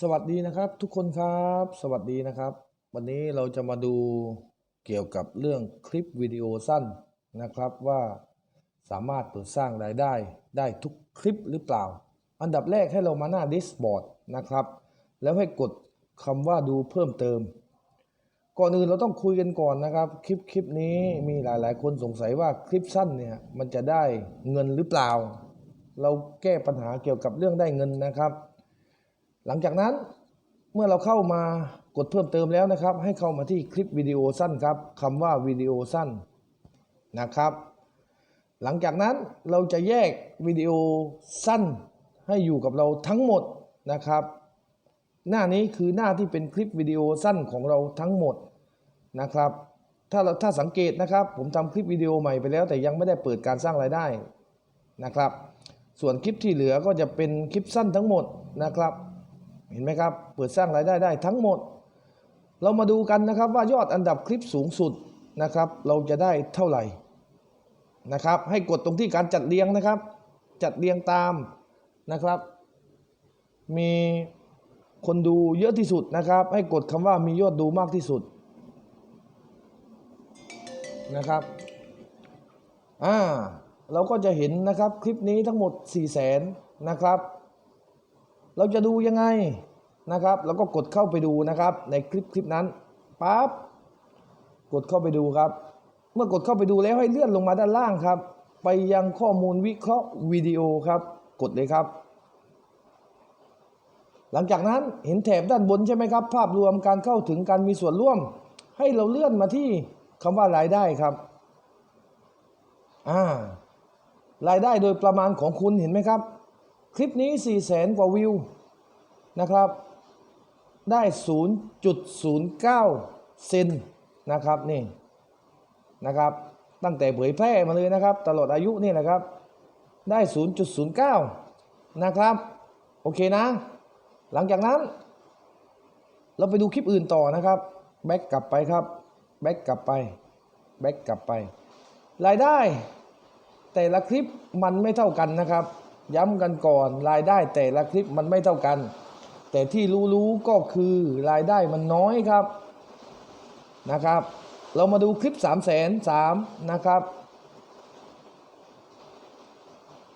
สวัสดีนะครับทุกคนครับ สวัสดีนะครับ วันนี้เราจะมาดูเกี่ยวกับเรื่องคลิปวิดีโอสั้นนะครับว่าสามารถเปิดสร้างรายได้ได้ทุกคลิปหรือเปล่า อันดับแรกให้เรามาหน้าดิสบอร์ดนะครับ แล้วให้กดคำว่าดูเพิ่มเติม ก่อนอื่นเราต้องคุยกันก่อนนะครับ คลิปคลิปนี้มีหลาย ๆ คนสงสัยว่าคลิปสั้นเนี่ยมันจะได้เงินหรือเปล่า เราแก้ปัญหาเกี่ยวกับเรื่องได้เงินนะครับ หลังจากนั้นเมื่อเราเข้ามากดเพิ่มเติมแล้วนะครับ ให้เข้ามาที่คลิปวิดีโอสั้นครับคำว่าวิดีโอสั้นนะครับ หลังจากนั้นเราจะแยกวิดีโอสั้นให้อยู่กับเราทั้งหมดนะครับ หน้านี้คือหน้าที่เป็นคลิปวิดีโอสั้นของเราทั้งหมดนะครับ ถ้าเราถ้าสังเกตนะครับ ผมทำคลิปวิดีโอใหม่ไปแล้ว แต่ยังไม่ได้เปิดการสร้างรายได้นะครับ ส่วนคลิปที่เหลือก็จะเป็นคลิปสั้นทั้งหมดนะครับ เห็นไหมครับ เปิดสร้างรายได้ได้ทั้งหมด เรามาดูกันนะครับว่ายอดอันดับคลิปสูงสุดนะครับ เราจะได้เท่าไหร่นะครับ ให้กดตรงที่การจัดเรียงนะครับ จัดเรียงตามนะครับ มีคนดูเยอะที่สุดนะครับ ให้กดคำว่ามียอดดูมากที่สุดนะครับอ่าเราก็จะเห็นนะครับคลิปนี้ทั้งหมด 4 0 0แสนนะครับ เราจะดูยังไง นะครับ แล้วก็กดเข้าไปดูนะครับ ในคลิปคลิปนั้นปั๊บกดเข้าไปดูครับ เมื่อกดเข้าไปดูแล้วให้เลื่อนลงมาด้านล่างครับ ไปยังข้อมูลวิเคราะห์วิดีโอครับ กดเลยครับ หลังจากนั้นเห็นแถบด้านบนใช่ไหมครับ ภาพรวมการเข้าถึงการมีส่วนร่วม ให้เราเลื่อนมาที่คำว่ารายได้ครับอ่ารายได้โดยประมาณของคุณเห็นไหมครับ คลิปนี้4 0 0แสนกว่าวิวนะครับ ได้ 0.09 เซนนะครับนี่นะครับตั้งแต่เผยแพร่มาเลยนะครับ ตลอดอายุนี่นะครับ ได้ 0.09 นะครับ โอเคนะ หลังจากนั้น เราไปดูคลิปอื่นต่อนะครับ แบ็กกลับไปครับ แบ็กกลับไปแบ็กกลับไป รายได้แต่ละคลิปมันไม่เท่ากันนะครับ ย้ำกันก่อนรายได้แต่ละคลิปมันไม่เท่ากัน แต่ที่รู้ๆก็คือรายได้มันน้อยครับนะครับ เรามาดูคลิป3 3 0 0 0นะครับ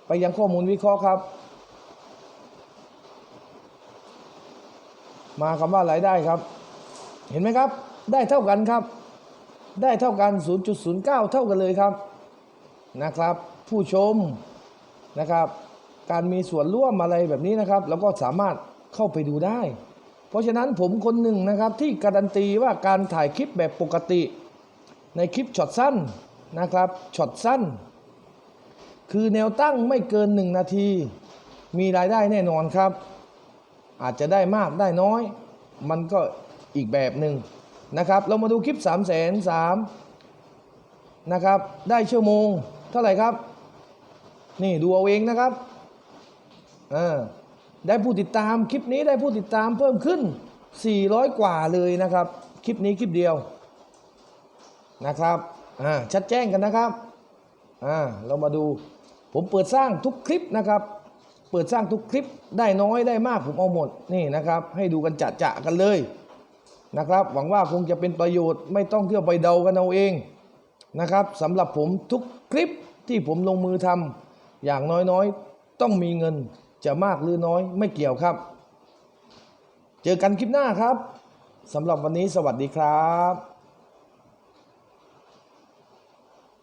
ไปยังข้อมูลวิเคราะห์ครับ มาคำว่ารายได้ครับ เห็นไหมครับ ได้เท่ากันครับ ได้เท่ากัน 0.09 เท่ากันเลยครับนะครับ ผู้ชมนะครับ การมีส่วนร่วมอะไรแบบนี้นะครับเราก็สามารถ เข้าไปดูได้ เพราะฉะนั้นผมคนหนึ่งนะครับที่การันตีว่าการถ่ายคลิปแบบปกติ ในคลิปช็อตสั้นนะครับช็อตสั้น คือแนวตั้งไม่เกิน 1 นาที มีรายได้แน่นอนครับ อาจจะได้มากได้น้อย มันก็อีกแบบหนึ่งนะครับ เรามาดูคลิป3 3 0 0 0นะครับ ได้ชั่วโมงเท่าไหร่ครับ นี่ดูเอาเองนะครับอ่า ได้ผู้ติดตามคลิปนี้ได้ผู้ติดตามเพิ่มขึ้น 400 กว่าเลยนะครับ คลิปนี้คลิปเดียวนะครับอ่าชัดแจ้งกันนะครับอ่าเรามาดูผมเปิดสร้างทุกคลิปนะครับ เปิดสร้างทุกคลิปได้น้อยได้มากผมเอาหมดนี่นะครับ ให้ดูกันจะจะกันเลยนะครับ หวังว่าคงจะเป็นประโยชน์ไม่ต้องเที่ยวไปเดากันเอาเองนะครับสำหรับผมทุกคลิปที่ผมลงมือทำอย่างน้อยๆ ต้องมีเงิน จะมากหรือน้อยไม่เกี่ยวครับ เจอกันคลิปหน้าครับสำหรับวันนี้สวัสดีครับ